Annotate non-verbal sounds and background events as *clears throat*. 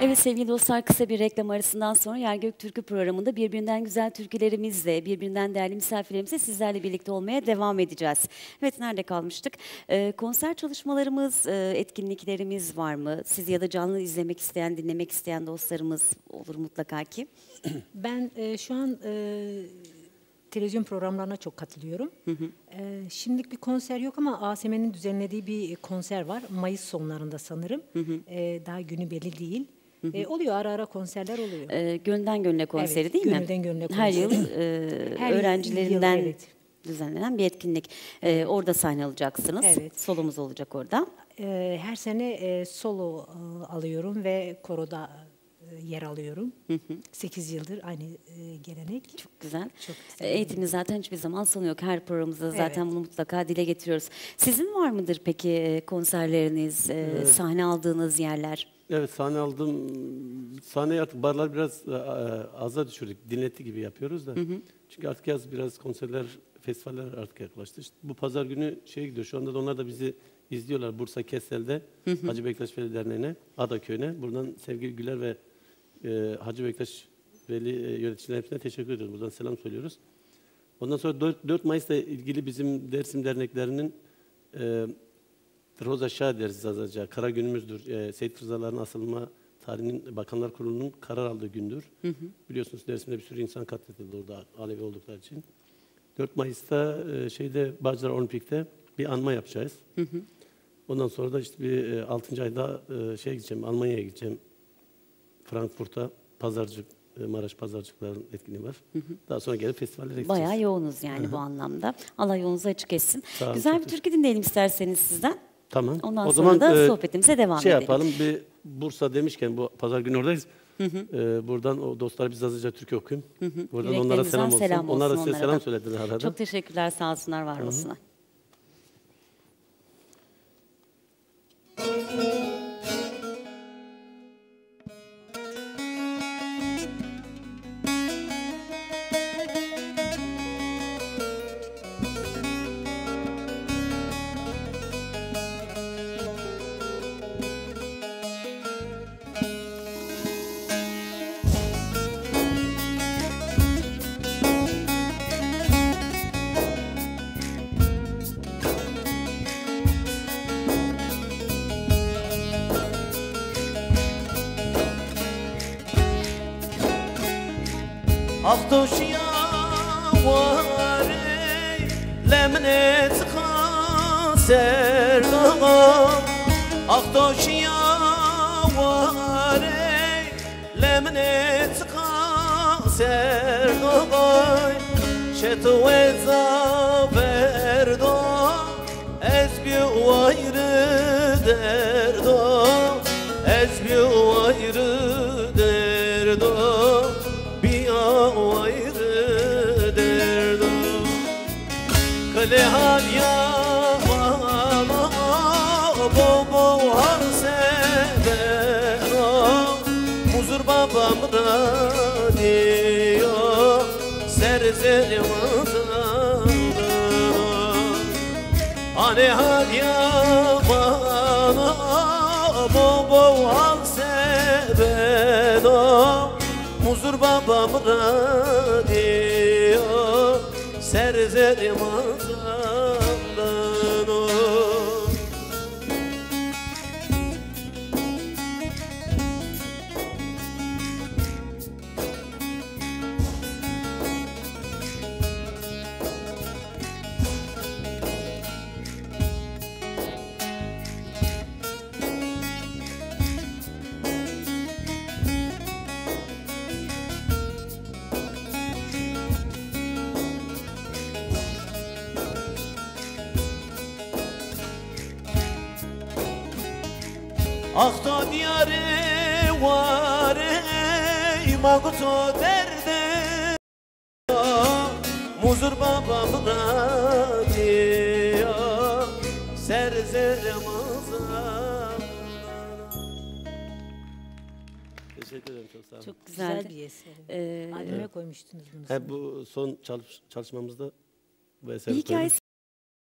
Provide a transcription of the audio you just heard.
Evet sevgili dostlar kısa bir reklam arasından sonra Yer Gök Türkü programında birbirinden güzel türkülerimizle, birbirinden değerli misafirlerimizle sizlerle birlikte olmaya devam edeceğiz. Evet nerede kalmıştık? Ee, konser çalışmalarımız, e, etkinliklerimiz var mı? Siz ya da canlı izlemek isteyen, dinlemek isteyen dostlarımız olur mutlaka ki. *clears throat* Ben e, şu an e, televizyon programlarına çok katılıyorum. E, şimdilik bir konser yok ama ASM'nin düzenlediği bir konser var. Mayıs sonlarında sanırım. E, daha günü belli değil. E, oluyor ara ara konserler oluyor. Ee, gönülden gönüle konseri Evet, değil mi? gönülden gönüle Her yıl konseri. e, *laughs* Her yıl, öğrencilerinden evet. düzenlenen bir etkinlik. Ee, orada sahne alacaksınız. Evet. Solumuz olacak orada. E, her sene e, solo e, alıyorum ve koroda e, yer alıyorum. 8 yıldır aynı e, gelenek. Çok güzel. Çok güzel. E, Eğitimin zaten hiçbir zaman sonu yok. Her programımızda zaten Evet. bunu mutlaka dile getiriyoruz. Sizin var mıdır peki e, konserleriniz, e, sahne aldığınız yerler? Evet sahne aldım. Sahneye artık barlar biraz e, aza düşürdük. Dinletti gibi yapıyoruz da. Çünkü artık yaz biraz konserler, festivaller artık yaklaştı. İşte bu pazar günü şeye gidiyor. Şu anda da onlar da bizi izliyorlar. Bursa Kestel'de Hacı Bektaş Veli Derneği'ne, Adaköy'üne. Buradan sevgili Güler ve e, Hacı Bektaş Veli e, yöneticilerine hepsine teşekkür ediyoruz. Buradan selam söylüyoruz. Ondan sonra 4, 4 Mayıs'la ilgili bizim Dersim derneklerinin e, Roza Şah deriz azaca. Kara günümüzdür. E, Seyit Rızaların asılma tarihinin Bakanlar Kurulu'nun karar aldığı gündür. Biliyorsunuz Dersim'de bir sürü insan katledildi orada Alevi oldukları için. 4 Mayıs'ta e, şeyde Bağcılar Olimpik'te bir anma yapacağız. Ondan sonra da işte bir e, 6. ayda e, şeye gideceğim, Almanya'ya gideceğim. Frankfurt'a pazarcık, e, Maraş pazarcıkların etkinliği var. Daha sonra gelip festivallere gideceğiz. Bayağı yoğunuz yani bu anlamda. Allah yolunuzu açık etsin. Sağ Güzel bir türkü dinleyelim isterseniz sizden. Tamam. Ondan o sonra zaman da e, sohbetimize devam şey edelim. yapalım. Bir Bursa demişken bu pazar günü oradayız. E, buradan o dostlar biz azıcık türkü okuyayım. Buradan onlara selam olsun. selam olsun size onlara selam söylediler arada. Çok teşekkürler sağ olsunlar var olsunlar. Աղտոշիա ուարե լեմնեց խանսեր լղա Աղտոշիա ուարե լեմնեց խանսեր լղա Չետու է զավեր diyor Serzerim Hani hal ya bana Bo bo hal severo Muzur babam diyor Serzerim azamdan Akto diyare vare Magto derde Muzur babam radyo Serzerim Teşekkür ederim çok sağ olun. Çok Güzel bir eser. Ee, Albüme koymuştunuz bunu. He, bu son çalış- çalışmamızda bu eseri bir hikayesi